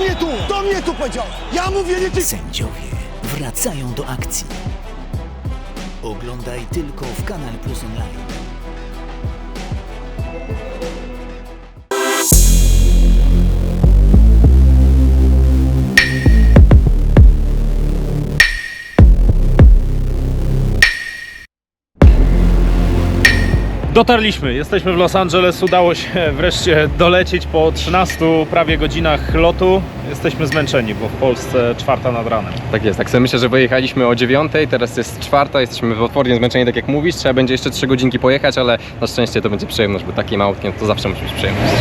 mnie tu! Do mnie tu powiedział! Ja mówię nie ty! Sędziowie wracają do akcji. Oglądaj tylko w Kanal Plus Online. Dotarliśmy, jesteśmy w Los Angeles, udało się wreszcie dolecieć po 13 prawie godzinach lotu. Jesteśmy zmęczeni, bo w Polsce czwarta nad ranem. Tak jest, tak sobie myślę, że wyjechaliśmy o dziewiątej, teraz jest czwarta, jesteśmy potwornie zmęczeni, tak jak mówisz, trzeba będzie jeszcze trzy godzinki pojechać, ale na szczęście to będzie przyjemność, bo takim autkiem to zawsze musi być przyjemność.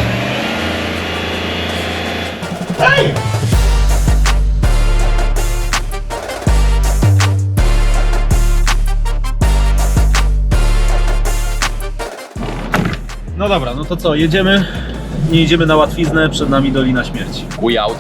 No dobra, no to co, jedziemy? Nie idziemy na łatwiznę, przed nami Dolina Śmierci. We out.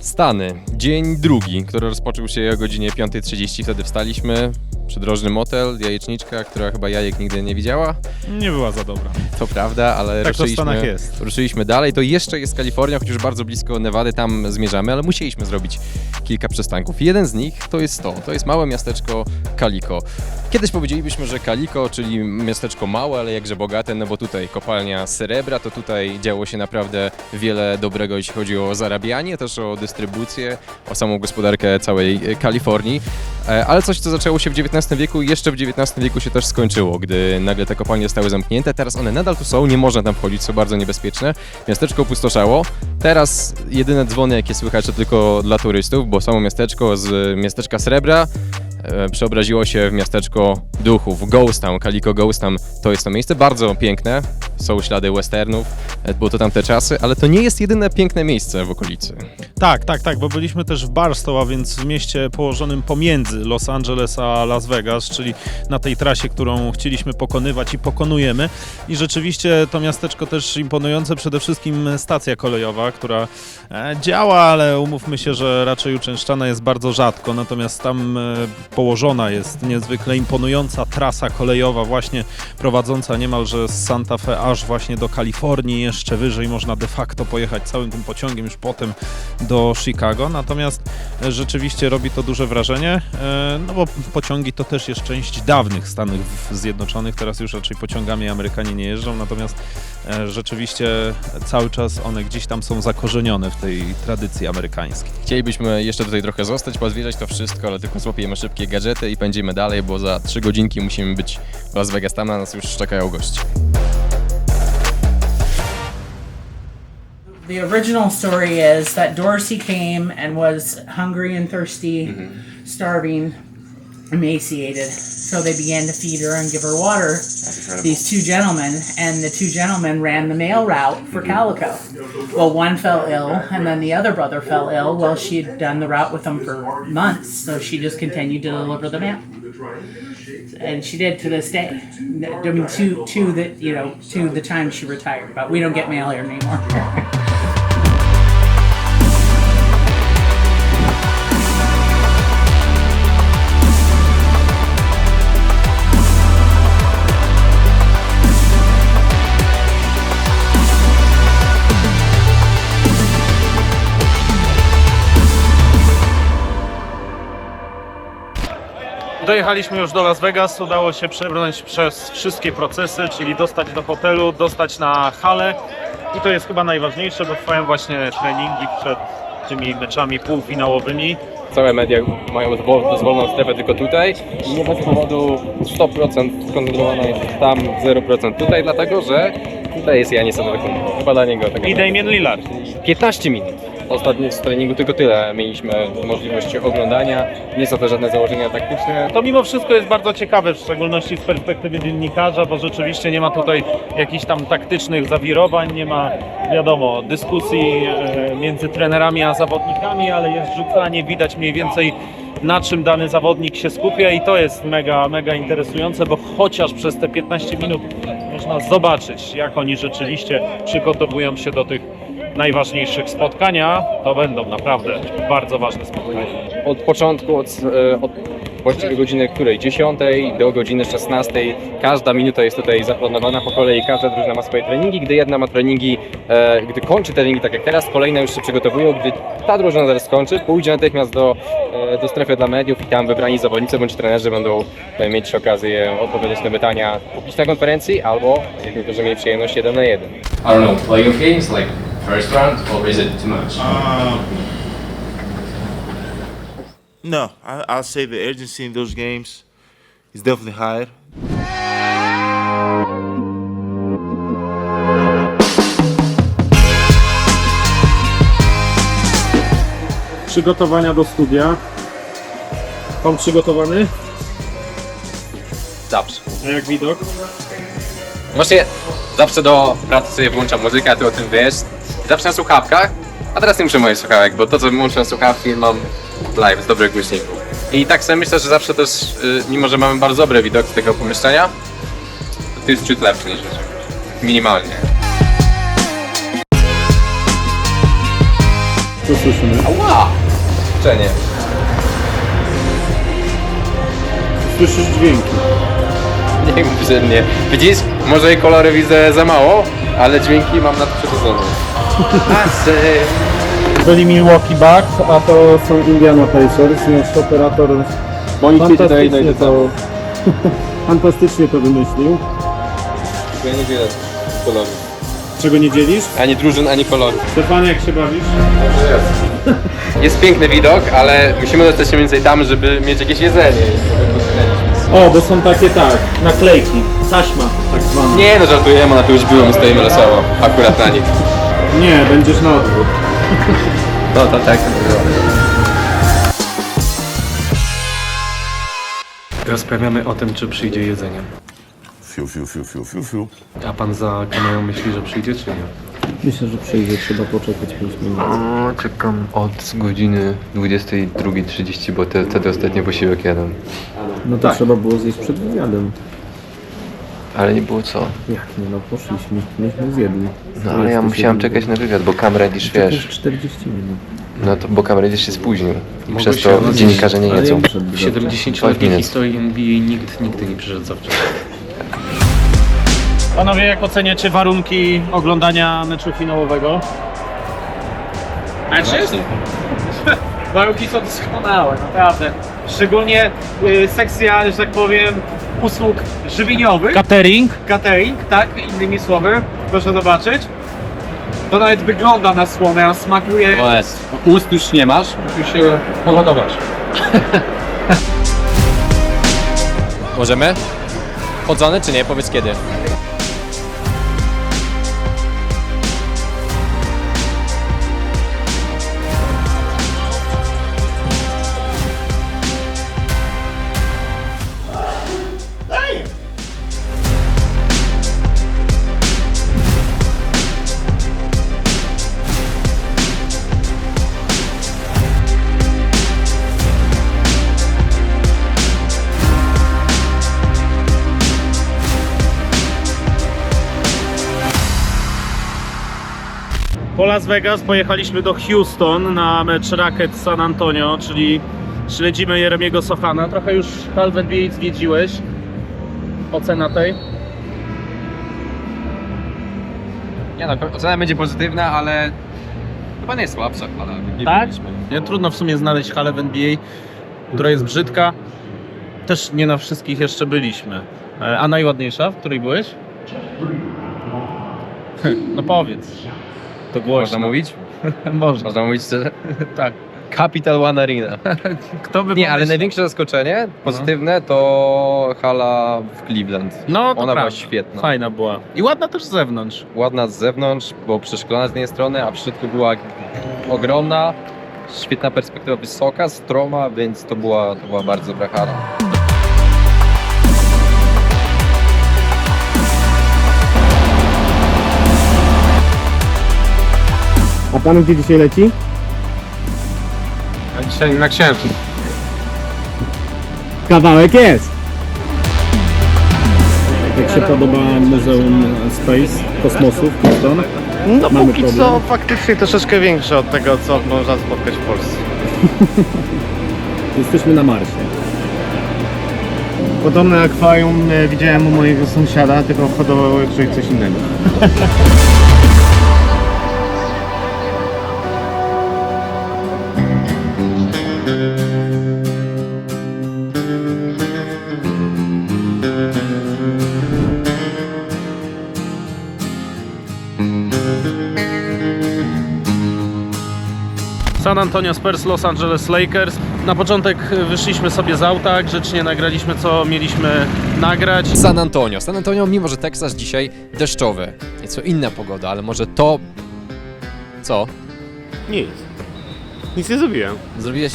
Stany. Dzień drugi, który rozpoczął się o godzinie 5.30. Wtedy wstaliśmy. Przydrożny motel, jajeczniczka, która chyba jajek nigdy nie widziała. Nie była za dobra. To prawda, ale Tak ruszyliśmy, ruszyliśmy dalej. To jeszcze jest Kalifornia, chociaż bardzo blisko Nevady, tam zmierzamy, ale musieliśmy zrobić kilka przystanków. Jeden z nich to jest to, to jest małe miasteczko Calico. Kiedyś powiedzielibyśmy, że Calico, czyli miasteczko małe, ale jakże bogate, no bo tutaj kopalnia srebra, to tutaj działo się naprawdę wiele dobrego, jeśli chodzi o zarabianie, też o dystrybucję, o samą gospodarkę całej Kalifornii. E, Ale coś, co zaczęło się w XIX wieku i jeszcze w XIX wieku się też skończyło, gdy nagle te kopalnie zostały zamknięte. Teraz one nadal tu są, nie można tam wchodzić, są bardzo niebezpieczne. Miasteczko opustoszało. Teraz jedyne dzwony, jakie słychać, to tylko dla turystów, bo samo miasteczko z miasteczka Srebra e, przeobraziło się w miasteczko duchów. Ghost Town, Calico Ghost Town to jest to miejsce, bardzo piękne. Są ślady westernów, e, było to tamte czasy, ale to nie jest jedyne piękne miejsce w okolicy. Tak, tak, tak, bo byliśmy też w Barstow, a więc w mieście położonym pomiędzy Los Angeles a Las Vegas, czyli na tej trasie, którą chcieliśmy pokonywać i pokonujemy. I rzeczywiście to miasteczko też imponujące, przede wszystkim stacja kolejowa, która e, działa, ale umówmy się, że raczej uczęszczana jest bardzo rzadko, natomiast tam położona jest niezwykle imponująca trasa kolejowa, właśnie prowadząca niemalże z Santa Fe aż właśnie do Kalifornii, jeszcze wyżej można de facto pojechać całym tym pociągiem już potem do Chicago, natomiast e, rzeczywiście robi to duże wrażenie, e, no bo pociągi to też jest część dawnych Stanów Zjednoczonych, teraz już raczej pociągami Amerykanie nie jeżdżą, natomiast e, rzeczywiście cały czas one gdzieś tam są zakorzenione w tej tradycji amerykańskiej. Chcielibyśmy jeszcze tutaj trochę zostać, pozwiedzać to wszystko, ale tylko złapiemy szybkie gadżety i pędzimy dalej, bo za trzy godzinki musimy być w Las Vegas. Tam na nas już czekają goście. The original story is that Dorsey came and was hungry and thirsty, starving, emaciated. So they began to feed her and give her water. These two gentlemen, and the two gentlemen ran the mail route for Calico. Well, one fell ill, and then the other brother fell ill. Well, she had done the route with them for months, so she just continued to deliver the mail. And she did to this day. I mean, to to the you know to the time she retired, but we don't get mail here anymore. Dojechaliśmy już do Las Vegas, udało się przebrnąć przez wszystkie procesy, czyli dostać do hotelu, dostać na halę i to jest chyba najważniejsze, bo trwają właśnie treningi przed tymi meczami półfinałowymi. Całe media mają dozwol- dozwoloną strefę tylko tutaj i nie bez powodu 100% skoncentrowana jest tam, 0% tutaj, dlatego że tutaj jest Janis Antetokounmpo. Chyba dla niego tego I Damian Lillard. 15 minut. Ostatnio z treningu tylko tyle mieliśmy możliwości oglądania. Nie są to żadne założenia taktyczne. To mimo wszystko jest bardzo ciekawe, w szczególności z perspektywy dziennikarza, bo rzeczywiście nie ma tutaj jakichś tam taktycznych zawirowań, nie ma, wiadomo, dyskusji e, między trenerami a zawodnikami, ale jest rzucanie, widać mniej więcej na czym dany zawodnik się skupia i to jest mega, mega interesujące, bo chociaż przez te 15 minut można zobaczyć, jak oni rzeczywiście przygotowują się do tych najważniejszych spotkania, to będą naprawdę bardzo ważne spotkania. Od początku, od, e, od właściwie godziny której? 10 do godziny 16. Każda minuta jest tutaj zaplanowana po kolei, każda drużyna ma swoje treningi. Gdy jedna ma treningi, e, gdy kończy treningi tak jak teraz, kolejne już się przygotowują. Gdy ta drużyna zaraz skończy, pójdzie natychmiast do, e, do strefy dla mediów i tam wybrani zawodnicy bądź trenerzy będą e, mieć okazję odpowiedzieć na pytania publiczne na konferencji albo, jak niektórzy mieli przyjemność, jeden na jeden. I don't know, playoff games like first round, or is it too much? No, I, I'll say the urgency in those games is definitely higher. Przygotowania do studia. Pan przygotowany? Zawsze. A jak widok? Właśnie zawsze do pracy sobie włączam muzykę, a ty o tym wiesz. Zawsze na słuchawkach, a teraz nie muszę moich słuchawek, bo to co włączam na słuchawki mam live z dobrych głośników. I tak sobie myślę, że zawsze też, y, mimo że mamy bardzo dobry widok z tego pomieszczenia, to jest ciut lepszy niż minimalnie. Co słyszymy? Ała! Czenie. Słyszysz dźwięki. Nie mów, że nie. Widzisz, może i kolory widzę za mało, ale dźwięki mam nadprzyrodzone. Byli Milwaukee Bucks, a to są Indiana Pacers, nasz operator fantastycznie to, fantastycznie to wymyślił. Ja nie widzę kolorów. Czego nie dzielisz? Ani drużyn, ani kolorów. Stefan, jak się bawisz? Jest piękny widok, ale musimy dostać się mniej więcej tam, żeby mieć jakieś jedzenie. O, bo są takie tak, naklejki, taśma tak zwana. Nie no, żartujemy, ona tu już była, my stoimy losowo, akurat na nich. Nie, będziesz na odwrót. No to tak. Rozprawiamy o tym, czy przyjdzie jedzenie. Fiu, fiu, fiu, fiu, fiu, fiu. A pan za kamerą myśli, że przyjdzie, czy nie? Myślę, że przyjdzie, trzeba poczekać 5 minut. czekam od godziny 22.30, bo te, wtedy ostatni posiłek jadłem. No to trzeba było zjeść przed wywiadem. Ale nie było co. Jak nie, no poszliśmy, myśmy zjedli. No ale ja musiałem czekać na wywiad, bo Kamredisz Czekasz wiesz. 40 minut. No to bo Kamredisz się spóźnił. I Mogło przez się to dziennikarze nie Ale jedzą. ja przed W wywiadem. 70-letniej minut. historii NBA nikt nigdy nie przyszedł za wcześnie. Panowie, jak oceniacie warunki oglądania meczu finałowego? Mecz jest? Warunki są doskonałe, naprawdę. Szczególnie y, sekcja, że tak powiem, usług żywieniowych. Catering. Catering, tak, innymi słowy. Proszę zobaczyć. To nawet wygląda na słomę, a smakuje... Ust już nie masz? Już się pogodować. Możemy? Chodzony czy nie? Powiedz kiedy. Las Vegas pojechaliśmy do Houston na mecz Rocket San Antonio, czyli śledzimy Jeremiego Sofana. Trochę już Half NBA zwiedziłeś. Ocena tej? Nie no, ocena będzie pozytywna, ale chyba nie jest słabsza, ale nie Tak? Nie, trudno w sumie znaleźć halę w NBA, która jest brzydka. Też nie na wszystkich jeszcze byliśmy. E, A najładniejsza, w której byłeś? No powiedz. To głośno. Można mówić? Można. Można mówić szczerze? Tak. Capital One Arena. Kto by Nie, ale największe zaskoczenie pozytywne to hala w Cleveland. No to Ona była prawda. świetna. Fajna była. I ładna też z zewnątrz. Ładna z zewnątrz, bo przeszklona z jednej strony, a w środku była ogromna, świetna perspektywa, wysoka, stroma, więc to była, to była bardzo dobra hala. A pan gdzie dzisiaj leci? A dzisiaj na księżyc. Kawałek jest! Jak się podoba Muzeum Space, Kosmosu w Houston? No Mamy póki problem. co faktycznie troszeczkę większe od tego, co można spotkać w Polsce. Jesteśmy na Marsie. Podobne akwarium e, widziałem u mojego sąsiada, tylko hodował raczej coś innego. San Antonio Spurs, Los Angeles Lakers. Na początek wyszliśmy sobie z auta, grzecznie nagraliśmy co mieliśmy nagrać. San Antonio. San Antonio, mimo że Teksas dzisiaj deszczowy, nieco inna pogoda, ale może to... Co? Nic. Nic nie zrobiłem. Zrobiłeś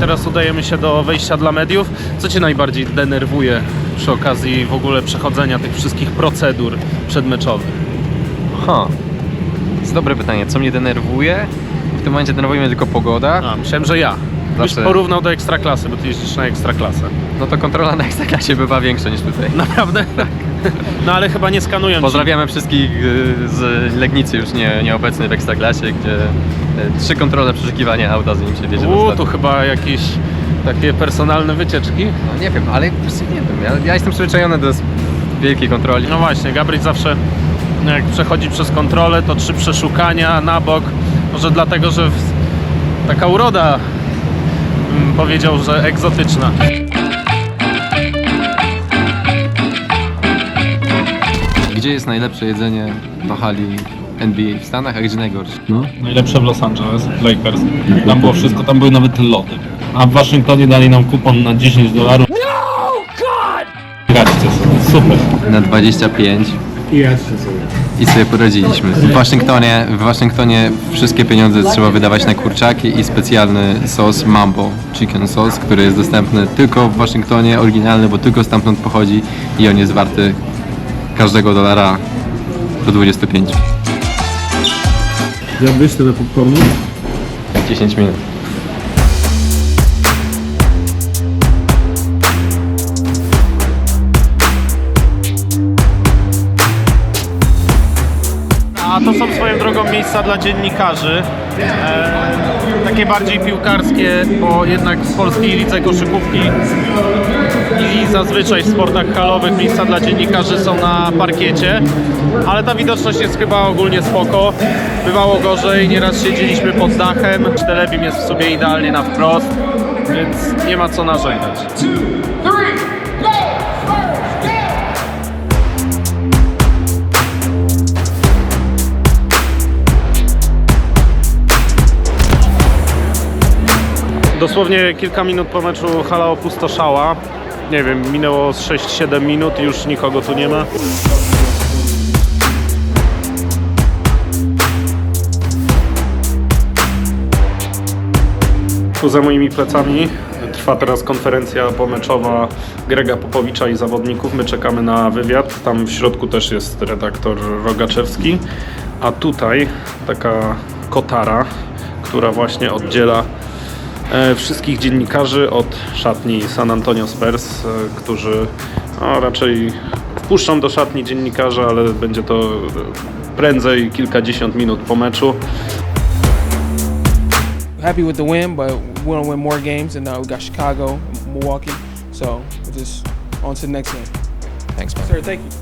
Teraz udajemy się do wejścia dla mediów. Co Cię najbardziej denerwuje przy okazji w ogóle przechodzenia tych wszystkich procedur przedmeczowych? Ha. To jest dobre pytanie. Co mnie denerwuje? W tym momencie denerwuje mnie tylko pogoda. A, myślałem, że ja. Byś Zawsze- porównał do ekstraklasy, bo Ty jeździsz na ekstraklasę. No to kontrola na Ekstraklasie bywa większa niż tutaj. Naprawdę? Tak. No ale chyba nie skanują ci. Pozdrawiamy wszystkich y, z Legnicy, już nie, nieobecnych w Ekstraklasie, gdzie y, trzy kontrole przeszukiwania auta, zanim się wiedzie do U, tu chyba jakieś takie personalne wycieczki. No nie wiem, ale nie wiem. Ja, ja jestem przyzwyczajony do s- wielkiej kontroli. No właśnie, Gabryś zawsze jak przechodzi przez kontrolę, to trzy przeszukania na bok. Może dlatego, że w... taka uroda bym powiedział, że egzotyczna. Gdzie jest najlepsze jedzenie do hali NBA w Stanach, a gdzie najgorsze? No. Najlepsze w Los Angeles, Lakers. Tam było wszystko, tam były nawet lody. A w Waszyngtonie dali nam kupon na 10 dolarów. No, God! Gadźcie sobie, super. Na 25 I jadźcie sobie. i sobie poradziliśmy. W Waszyngtonie, w Waszyngtonie wszystkie pieniądze trzeba wydawać na kurczaki i specjalny sos Mambo Chicken Sauce, który jest dostępny tylko w Waszyngtonie, oryginalny, bo tylko stamtąd pochodzi i on jest warty każdego dolara do 25. Zjadłeś tyle popcornu? 10 minut. To są swoją drogą miejsca dla dziennikarzy. E, takie bardziej piłkarskie, bo jednak w polskiej lidze koszykówki i zazwyczaj w sportach halowych miejsca dla dziennikarzy są na parkiecie. Ale ta widoczność jest chyba ogólnie spoko. Bywało gorzej, nieraz siedzieliśmy pod dachem. Telebim jest w sobie idealnie na wprost, więc nie ma co narzekać. Dosłownie kilka minut po meczu hala opustoszała. Nie wiem, minęło z 6-7 minut i już nikogo tu nie ma. Tu za moimi plecami trwa teraz konferencja pomeczowa Grega Popowicza i zawodników. My czekamy na wywiad. Tam w środku też jest redaktor Rogaczewski. A tutaj taka kotara, która właśnie oddziela wszystkich dziennikarzy od szatni San Antonio Spurs, e, którzy no, raczej wpuszczą do szatni dziennikarza, ale będzie to e, prędzej kilkadziesiąt minut po meczu. happy with the win, but we want to win more games. And uh, we got Chicago, Milwaukee. So just on to the next game. Thanks, man. Sir, thank you.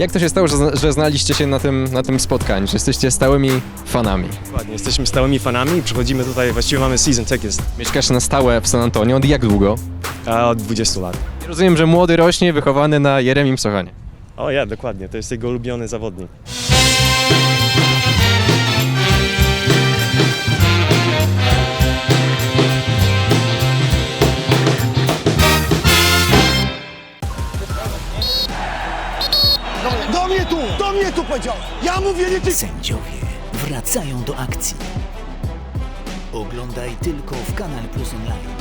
Jak to się stało, że, zna- że znaliście się na tym, na tym spotkaniu, że jesteście stałymi fanami? Dokładnie, jesteśmy stałymi fanami i przychodzimy tutaj, właściwie mamy season tickets Mieszkasz na stałe w San Antonio od jak długo? a, od 20 lat. Rozumiem, że młody rośnie, wychowany na Jeremim Sochanie. O ja, dokładnie, to jest jego ulubiony zawodnik. Sędziowie wracają do akcji. Oglądaj tylko w Kanal Plus Online.